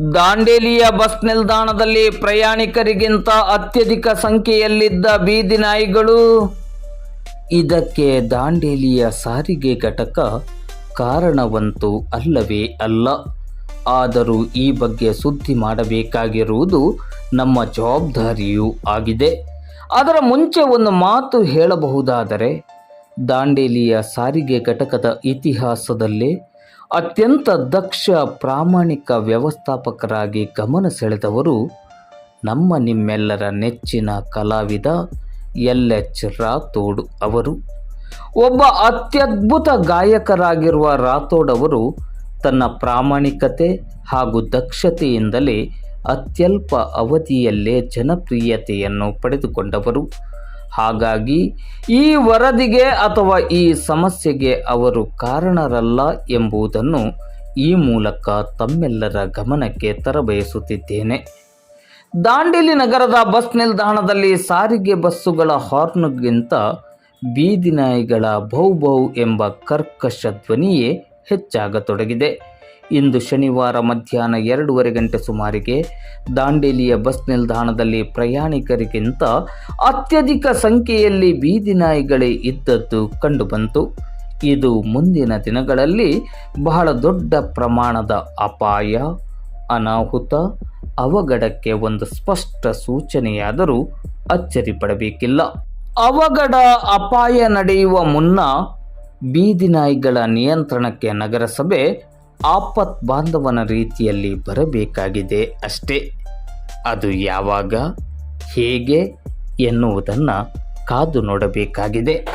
ದಾಂಡೇಲಿಯ bus ನಿಲ್ದಾಣದಲ್ಲಿ ಪ್ರಯಾಣಿಕರಿಗಿಂತ ಅತ್ಯಧಿಕ ಸಂಖ್ಯೆಯಲ್ಲಿದ್ದ ಬೀದಿ ನಾಯಿಗಳು. ಇದಕ್ಕೆ ದಾಂಡೇಲಿಯ ಸಾರಿಗೆ ಘಟಕ ಕಾರಣವಂತೂ ಅಲ್ಲವೇ ಅಲ್ಲ. ಆದರೂ ಈ ಬಗ್ಗೆ ಸುದ್ದಿ ಮಾಡಬೇಕಾಗಿರುವುದು ನಮ್ಮ ಜವಾಬ್ದಾರಿಯೂ ಆಗಿದೆ. ಅದರ ಮುಂಚೆ ಒಂದು ಮಾತು ಹೇಳಬಹುದಾದರೆ, ದಾಂಡೇಲಿಯ ಸಾರಿಗೆ ಘಟಕದ ಇತಿಹಾಸದಲ್ಲೇ ಅತ್ಯಂತ ದಕ್ಷ ಪ್ರಾಮಾಣಿಕ ವ್ಯವಸ್ಥಾಪಕರಾಗಿ ಗಮನ ಸೆಳೆದವರು ನಮ್ಮ ನಿಮ್ಮೆಲ್ಲರ ನೆಚ್ಚಿನ ಕಲಾವಿದ ಎಲ್ ಎಚ್ ರಾಥೋಡ್ ಅವರು. ಒಬ್ಬ ಅತ್ಯದ್ಭುತ ಗಾಯಕರಾಗಿರುವ ರಾಥೋಡ್ ಅವರು ತನ್ನ ಪ್ರಾಮಾಣಿಕತೆ ಹಾಗೂ ದಕ್ಷತೆಯಿಂದಲೇ ಅತ್ಯಲ್ಪ ಅವಧಿಯಲ್ಲೇ ಜನಪ್ರಿಯತೆಯನ್ನು ಪಡೆದುಕೊಂಡವರು. ಹಾಗಾಗಿ ಈ ವರದಿಗೆ ಅಥವಾ ಈ ಸಮಸ್ಯೆಗೆ ಅವರು ಕಾರಣರಲ್ಲ ಎಂಬುದನ್ನು ಈ ಮೂಲಕ ತಮ್ಮೆಲ್ಲರ ಗಮನಕ್ಕೆ ತರಬಯಸುತ್ತಿದ್ದೇನೆ. ದಾಂಡೇಲಿ ನಗರದ ಬಸ್ ನಿಲ್ದಾಣದಲ್ಲಿ ಸಾರಿಗೆ ಬಸ್ಸುಗಳ ಹಾರ್ನ್ಗಿಂತ ಬೀದಿನಾಯಿಗಳ ಭೌ ಭೌ ಎಂಬ ಕರ್ಕಶ ಧ್ವನಿಯೇ ಹೆಚ್ಚಾಗತೊಡಗಿದೆ. ಇಂದು ಶನಿವಾರ ಮಧ್ಯಾಹ್ನ ಎರಡೂವರೆ ಗಂಟೆ ಸುಮಾರಿಗೆ ದಾಂಡೇಲಿಯ ಬಸ್ ನಿಲ್ದಾಣದಲ್ಲಿ ಪ್ರಯಾಣಿಕರಿಗಿಂತ ಅತ್ಯಧಿಕ ಸಂಖ್ಯೆಯಲ್ಲಿ ಬೀದಿ ನಾಯಿಗಳೇ ಇದ್ದದ್ದು ಕಂಡುಬಂತು. ಇದು ಮುಂದಿನ ದಿನಗಳಲ್ಲಿ ಬಹಳ ದೊಡ್ಡ ಪ್ರಮಾಣದ ಅಪಾಯ, ಅನಾಹುತ, ಅವಘಡಕ್ಕೆ ಒಂದು ಸ್ಪಷ್ಟ ಸೂಚನೆಯಾದರೂ ಅಚ್ಚರಿ ಪಡಬೇಕಿಲ್ಲ. ಅವಘಡ, ಅಪಾಯ ನಡೆಯುವ ಮುನ್ನ ಬೀದಿ ನಾಯಿಗಳ ನಿಯಂತ್ರಣಕ್ಕೆ ನಗರಸಭೆ ಆಪತ್ ಬಾಂಧವನ ರೀತಿಯಲ್ಲಿ ಬರಬೇಕಾಗಿದೆ ಅಷ್ಟೇ. ಅದು ಯಾವಾಗ ಹೇಗೆ ಎನ್ನುವುದನ್ನು ಕಾದು ನೋಡಬೇಕಾಗಿದೆ.